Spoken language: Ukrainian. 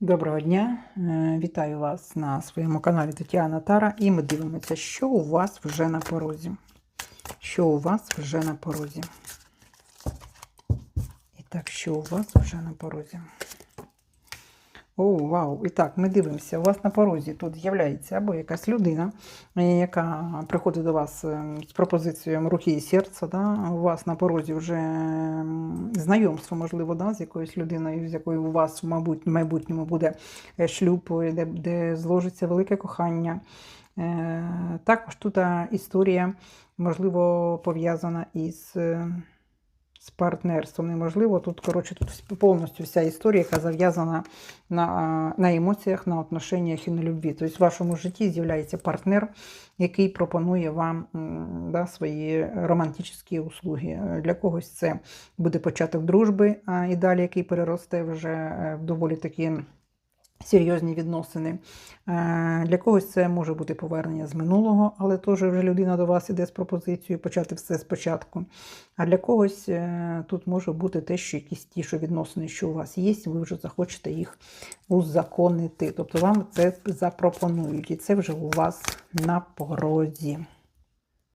Доброго дня! Е, Вітаю вас на своєму каналі Тетяна Тара. І ми дивимося, що у вас вже на порозі. Що у вас вже на порозі. І так, що у вас вже на порозі. О, вау! І так, ми дивимося. У вас на порозі тут з'являється або якась людина, е, яка приходить до вас е, з пропозицією руки і серця. Да? У вас на порозі вже знайомство, можливо, да? з якоюсь людиною, з якою у вас, мабуть, в майбутньому буде е, шлюб, де, де зложиться велике кохання. Також тут історія, можливо, пов'язана із. Е, з партнерством неможливо. Тут, коротше, тут повністю вся історія, яка зав'язана на, на емоціях, на отношеннях і на любві. Тобто в вашому житті з'являється партнер, який пропонує вам да, свої романтичні услуги. Е, Для когось це буде початок дружби, а і далі, який переросте вже е, в доволі такі. Серйозні відносини. Е, Для когось це може бути повернення з минулого, але теж вже людина до вас іде з пропозицією почати все спочатку. А для когось е, тут може бути те, що якісь ті, що відносини, що у вас є, ви вже захочете їх узаконити. Тобто вам це запропонують, і це вже у вас на порозі.